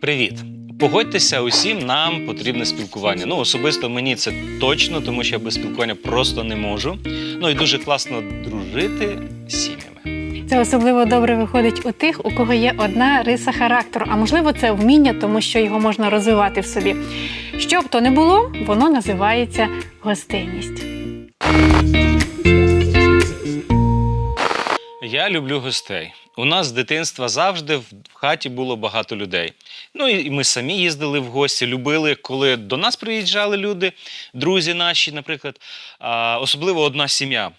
Привіт! Погодьтеся, усім нам потрібне спілкування. Ну, особисто мені це точно, тому що я без спілкування просто не можу. Ну і дуже класно дружити з сім'ями. Це особливо добре виходить у тих, у кого є одна риса характеру, а можливо, це вміння, тому що його можна розвивати в собі. Що б то не було, воно називається гостинність. Я люблю гостей. У нас з дитинства завжди в хаті було багато людей. Ну і ми самі їздили в гості, любили, коли до нас приїжджали люди, друзі наші, наприклад, особливо одна сім'я.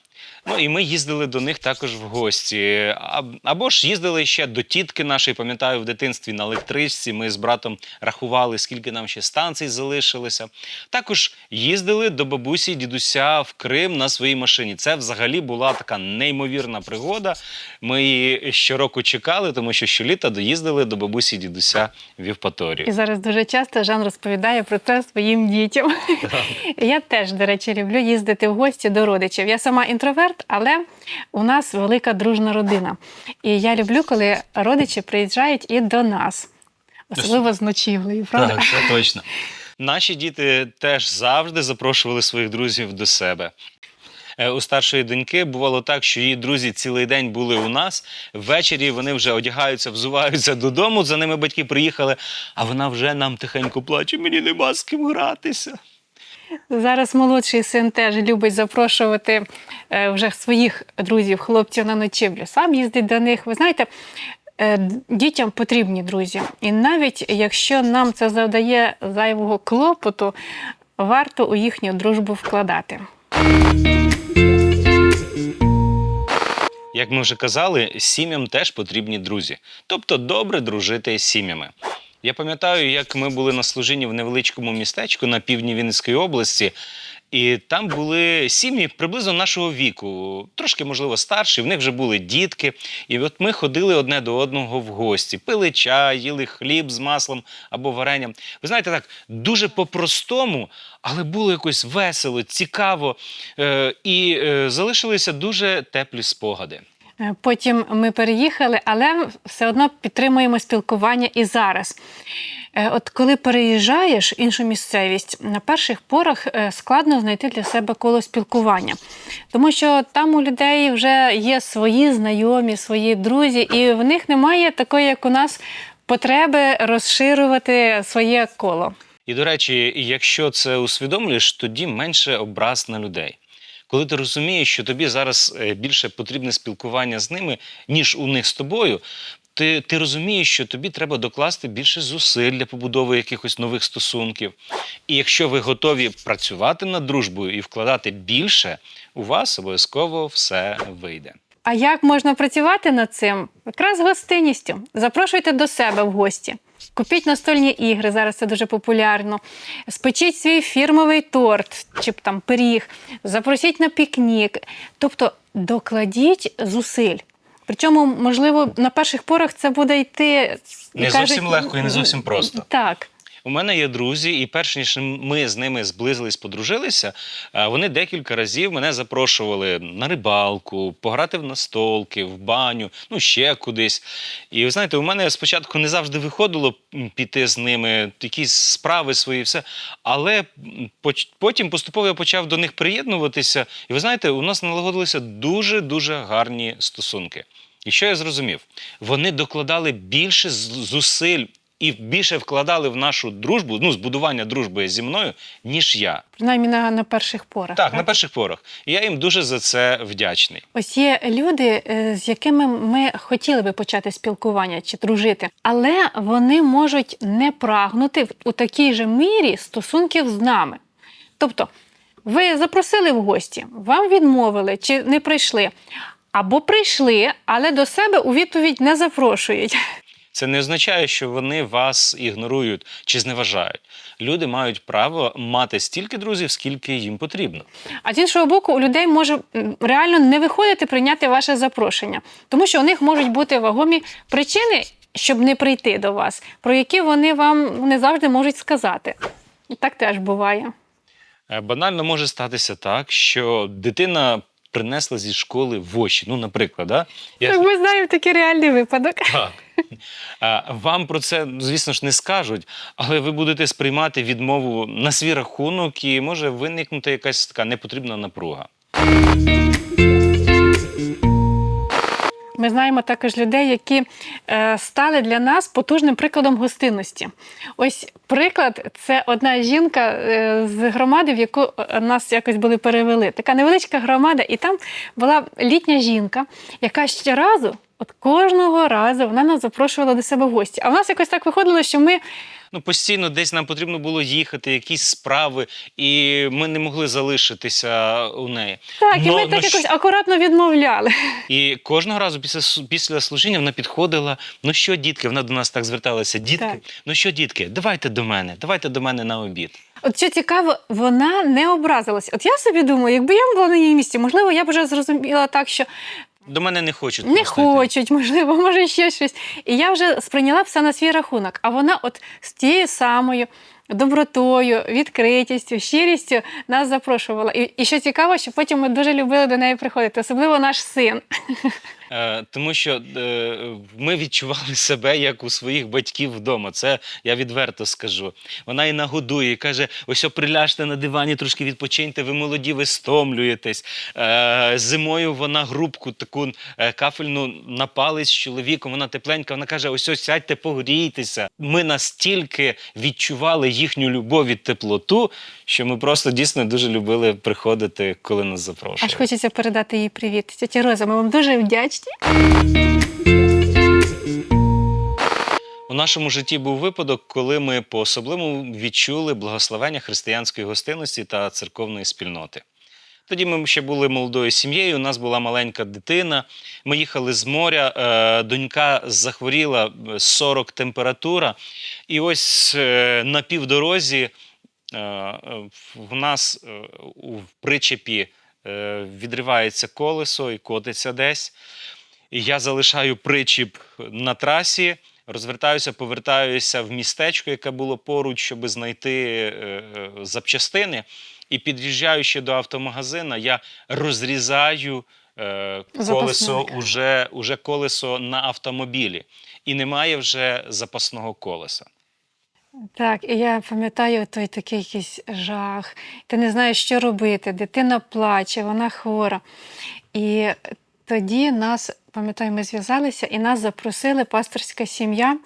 Ну і ми їздили до них також в гості. Або ж їздили ще до тітки нашої, пам'ятаю, в дитинстві на електричці. Ми з братом рахували, скільки нам ще станцій залишилося. Також їздили до бабусі і дідуся в Крим на своїй машині. Це взагалі була така неймовірна пригода. Ми її щороку чекали, тому що щоліта доїздили до бабусі дідуся в Євпаторію. І зараз дуже часто Жан розповідає про це своїм дітям. Я теж, до речі, люблю їздити в гості до родичів. Я сама інтроверт, але у нас велика дружна родина. І я люблю, коли родичі приїжджають і до нас, особливо з ночівлею, правда? Так, це точно. Наші діти теж завжди запрошували своїх друзів до себе. Е, У старшої доньки бувало так, що її друзі цілий день були у нас. Ввечері вони вже одягаються, взуваються додому. За ними батьки приїхали, а вона вже нам тихенько плаче. Мені нема з ким гратися. Зараз молодший син теж любить запрошувати е, вже своїх друзів, хлопців на ночівлю. Сам їздить до них. Ви знаєте, е, дітям потрібні друзі. І навіть якщо нам це завдає зайвого клопоту, варто у їхню дружбу вкладати. Як ми вже казали, сім'ям теж потрібні друзі. Тобто добре дружити з сім'ями. Я пам'ятаю, як ми були на служінні в невеличкому містечку на півдні Вінницької області, і там були сім'ї приблизно нашого віку, трошки, можливо, старші, в них вже були дітки. І от ми ходили одне до одного в гості, пили чай, їли хліб з маслом або варенням. Ви знаєте, так, дуже по-простому, але було якось весело, цікаво, е, і е, залишилися дуже теплі спогади. Е, Потім ми переїхали, але все одно підтримуємо спілкування і зараз. Е, От коли переїжджаєш іншу місцевість, на перших порах е, складно знайти для себе коло спілкування, тому що там у людей вже є свої знайомі, свої друзі, і в них немає такої, як у нас, потреби розширювати своє коло. І, до речі, якщо це усвідомлюєш, тоді менше образ на людей. Коли ти розумієш, що тобі зараз е, більше потрібне спілкування з ними, ніж у них з тобою, ти, ти розумієш, що тобі треба докласти більше зусиль для побудови якихось нових стосунків. І якщо ви готові працювати над дружбою і вкладати більше, у вас обов'язково все вийде. А як можна працювати над цим? Якраз гостинністю. Запрошуйте до себе в гості. Купіть настольні ігри, зараз це дуже популярно. Спечіть свій фірмовий торт чи там пиріг, запросіть на пікнік. Тобто докладіть зусиль. Причому, можливо, на перших порах це буде йти Не зовсім легко і не зовсім просто. Так. У мене є друзі, і перш ніж ми з ними зблизились, подружилися, е, вони декілька разів мене запрошували на рибалку, пограти в настолки, в баню, ну ще кудись. І ви знаєте, у мене спочатку не завжди виходило піти з ними, якісь справи свої, все. Але потім поступово я почав до них приєднуватися. І ви знаєте, у нас налагодилися дуже дуже гарні стосунки. І що я зрозумів? Вони докладали більше зусиль і більше вкладали в нашу дружбу, ну, збудування дружби зі мною, ніж я. Принаймні на, на перших порах. Так, на перших порах. І я їм дуже за це вдячний. Ось є люди, е, з якими ми хотіли би почати спілкування чи дружити, але вони можуть не прагнути в- у такій же мірі стосунків з нами. Тобто, ви запросили в гості, вам відмовили чи не прийшли, або прийшли, але до себе у відповідь не запрошують. Це не означає, що вони вас ігнорують чи зневажають. Люди мають право мати стільки друзів, скільки їм потрібно. А з іншого боку, у людей може реально не виходити прийняти ваше запрошення, тому що у них можуть бути вагомі причини, щоб не прийти до вас, про які вони вам не завжди можуть сказати. І так теж буває. Е, Банально може статися так, що дитина принесла зі школи воші. Ну, наприклад, да? Я, Так, ми знаємо такий реальний випадок. так. Вам про це, звісно ж, не скажуть, але ви будете сприймати відмову на свій рахунок, і може виникнути якась така непотрібна напруга. Ми знаємо також людей, які е, стали для нас потужним прикладом гостинності. Ось приклад це одна жінка е, з громади, в яку е, нас якось були перевели. Така невеличка громада, і там була літня жінка, яка щоразу, от кожного разу, вона нас запрошувала до себе в гості. А в нас якось так виходило, що ми Ну, постійно десь нам потрібно було їхати, якісь справи, і ми не могли залишитися у неї. так, і Но- ми но так щ- якось акуратно відмовляли. І кожного разу після, після служіння вона підходила. Ну що, дітки, вона до нас так зверталася. Дітки, Так. ну що, дітки, давайте до мене, давайте до мене на обід. От що цікаво, вона не образилась. От я собі думаю, якби я була на її місці, можливо, я б вже зрозуміла так, що До мене не хочуть. не просто йти. хочуть, можливо, може ще щось. І я вже сприйняла все на свій рахунок. А вона, от з тією самою добротою, відкритістю, щирістю нас запрошувала. І, і що цікаво, що потім ми дуже любили до неї приходити, особливо наш син. Е, тому що е, ми відчували себе як у своїх батьків вдома. Це я відверто скажу. Вона і нагодує, і каже: ось приляжте на дивані, трошки відпочиньте, ви молоді, ви стомлюєтесь. Е, зимою вона грубку таку е, кафельну напали з чоловіком, вона тепленька. Вона каже: ось ось сядьте, погрійтеся. Ми настільки відчували їхню любов і теплоту, що ми просто дійсно дуже любили приходити, коли нас запрошували. Аж хочеться передати їй привіт. Тетя Роза, ми вам дуже вдячні. У нашому житті був випадок, коли ми по-особливому відчули благословення християнської гостинності та церковної спільноти. Тоді ми ще були молодою сім'єю, у нас була маленька дитина. Ми їхали з моря, е, донька захворіла е, 40 температура. І ось е, на півдорозі е, е, в нас е, у причепі е, відривається колесо і котиться десь. Я залишаю причіп на трасі, розвертаюся, повертаюся в містечко, яке було поруч, щоб знайти е, е, запчастини. І під'їжджаючи до автомагазина, я розрізаю е, колесо, уже, уже колесо на автомобілі. І немає вже запасного колеса. Так, і я пам'ятаю той такий якийсь жах. Ти не знаєш, що робити. Дитина плаче, вона хвора. І тоді нас, пам'ятаю, ми зв'язалися і нас запросили пасторська сім'я,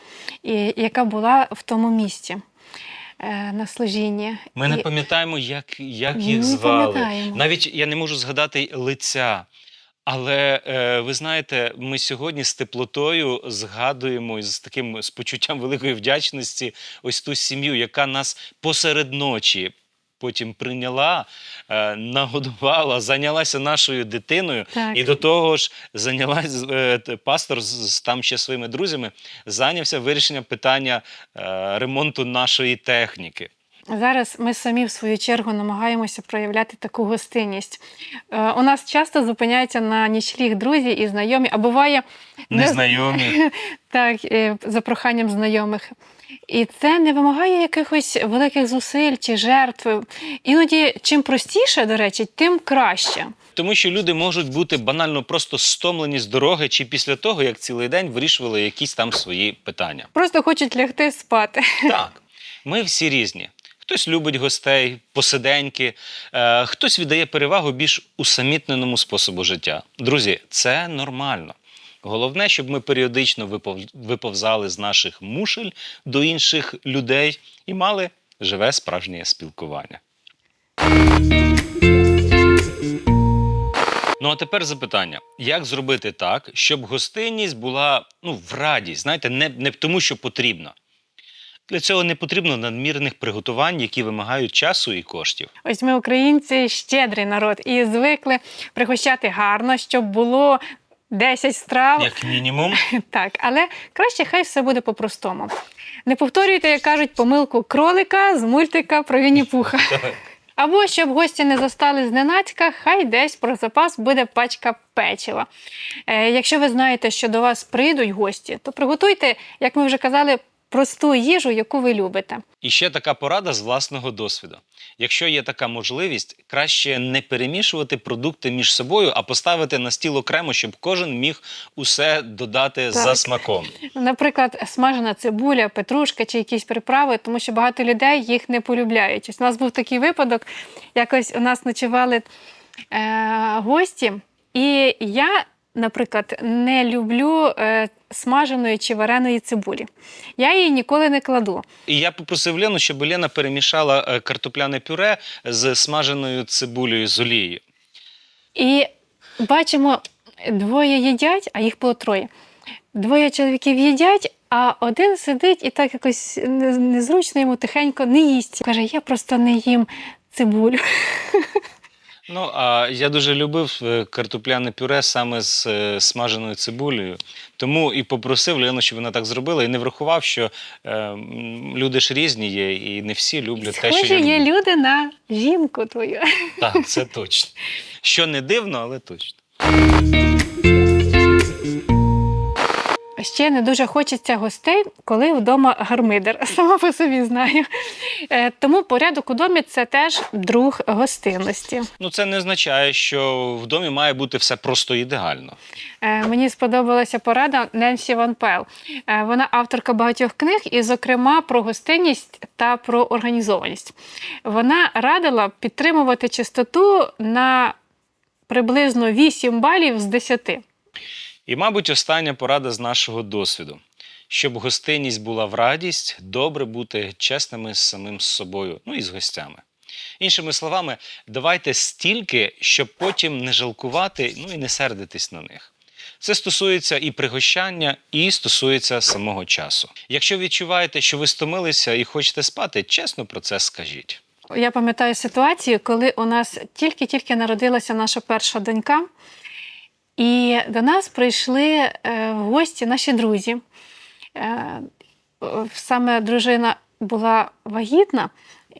яка була в тому місці на служіння. Ми не пам'ятаємо, як, як їх не звали. пам'ятаємо. Навіть я не можу згадати лиця. Але е, ви знаєте, ми сьогодні з теплотою згадуємо і з таким з почуттям великої вдячності ось ту сім'ю, яка нас посеред ночі потім прийняла, е, нагодувала, зайнялася нашою дитиною. Так. І до того ж, зайнялась е, пастор з, там ще своїми друзями, зайнявся вирішенням питання е, ремонту нашої техніки. Зараз ми самі в свою чергу намагаємося проявляти таку гостинність. Е, у нас часто зупиняються на нічліг друзі і знайомі, а буває Незнайомі. так, е, за проханням знайомих. І це не вимагає якихось великих зусиль чи жертв. Іноді чим простіше, до речі, тим краще. Тому що люди можуть бути банально просто стомлені з дороги чи після того, як цілий день вирішували якісь там свої питання. Просто хочуть лягти спати. Так, ми всі різні. Хтось любить гостей, посиденьки, е, хтось віддає перевагу більш усамітненому способу життя. Друзі, це нормально. Головне, щоб ми періодично випов- виповзали з наших мушель до інших людей і мали живе справжнє спілкування. Ну а тепер запитання: як зробити так, щоб гостинність була ну, в радість, знаєте, не, не тому, що потрібно. Для цього не потрібно надмірних приготувань, які вимагають часу і коштів. Ось ми, українці, щедрий народ, і звикли пригощати гарно, щоб було 10 страв. Як мінімум, Так, але краще хай все буде по-простому. Не повторюйте, як кажуть, помилку кролика з мультика про Вінні-Пуха. Або щоб гості не застали зненацька, хай десь про запас буде пачка печива. Е, якщо ви знаєте, що до вас прийдуть гості, то приготуйте, як ми вже казали, просту їжу, яку ви любите. І ще така порада з власного досвіду. Якщо є така можливість, краще не перемішувати продукти між собою, а поставити на стіл окремо, щоб кожен міг усе додати за смаком. Наприклад, смажена цибуля, петрушка чи якісь приправи, тому що багато людей їх не полюбляють. Ось у нас був такий випадок. Якось у нас ночували е, гості, і я, наприклад, не люблю е, смаженої чи вареної цибулі. Я її ніколи не кладу. І я попросив Лену, щоб Лена перемішала е, картопляне пюре з смаженою цибулею з олією. І бачимо, двоє їдять, а їх було троє. Двоє чоловіків їдять, а один сидить і так якось незручно йому тихенько не їсть. Каже, я просто не їм цибулю. Ну, а я дуже любив е, картопляне пюре саме з е, смаженою цибулею. Тому і попросив Лену, щоб вона так зробила, і не врахував, що е, люди ж різні є, і не всі люблять те, що Схожі я є люблю. люди на жінку твою. Так, це точно. Що не дивно, але точно. Ще не дуже хочеться гостей, коли вдома гармидер. Сама по собі знаю. Е, Тому порядок у домі це теж друг гостинності. Ну, це не означає, що в домі має бути все просто ідеально. Е, Мені сподобалася порада Ненсі Ван Пел. Е, Вона авторка багатьох книг, і, зокрема, про гостинність та про організованість. Вона радила підтримувати чистоту на приблизно 8 балів з 10. І, мабуть, остання порада з нашого досвіду. Щоб гостинність була в радість, добре бути чесними з самим собою, ну і з гостями. Іншими словами, давайте стільки, щоб потім не жалкувати, ну і не сердитись на них. Це стосується і пригощання, і стосується самого часу. Якщо відчуваєте, що ви стомилися і хочете спати, чесно про це скажіть. Я пам'ятаю ситуацію, коли у нас тільки-тільки народилася наша перша донька, і до нас прийшли е, в гості наші друзі. Е, Саме дружина була вагітна,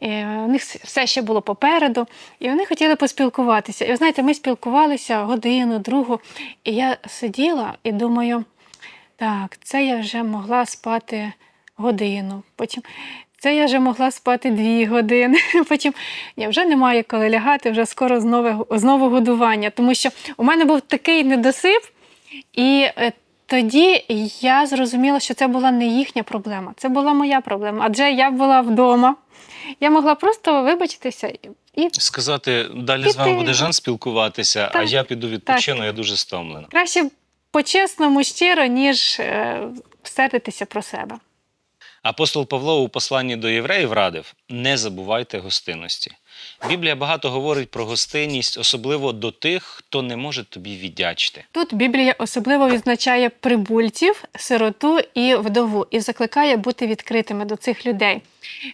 у них все ще було попереду, і вони хотіли поспілкуватися. І ви знаєте, ми спілкувалися годину, другу, і я сиділа і думаю, так, це я вже могла спати годину. Потім це я вже могла спати дві години. Потім ні, вже немає коли лягати, вже скоро знову, знову годування. Тому що у мене був такий недосип, і е, тоді я зрозуміла, що це була не їхня проблема, це була моя проблема. Адже я була вдома. Я могла просто вибачитися і- Сказати, далі з вами буде Жан спілкуватися, а я піду відпочину, я дуже стомлена. краще по-чесному, щиро, ніж е, сердитися про себе. Апостол Павло у посланні до євреїв радив: не забувайте гостинності. Біблія багато говорить про гостинність, особливо до тих, хто не може тобі віддячити. Тут Біблія особливо відзначає прибульців, сироту і вдову і закликає бути відкритими до цих людей,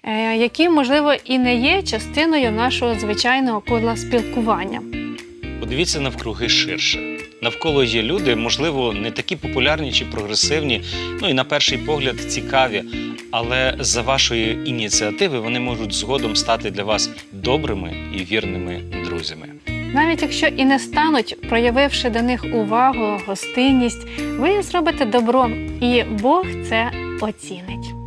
е, які, можливо, і не є частиною нашого звичайного кола спілкування. Подивіться навкруги ширше. Навколо є люди, можливо, не такі популярні чи прогресивні, ну і на перший погляд цікаві, але за вашої ініціативи вони можуть згодом стати для вас добрими і вірними друзями. Навіть якщо і не стануть, проявивши до них увагу, гостинність, ви зробите добро, і Бог це оцінить.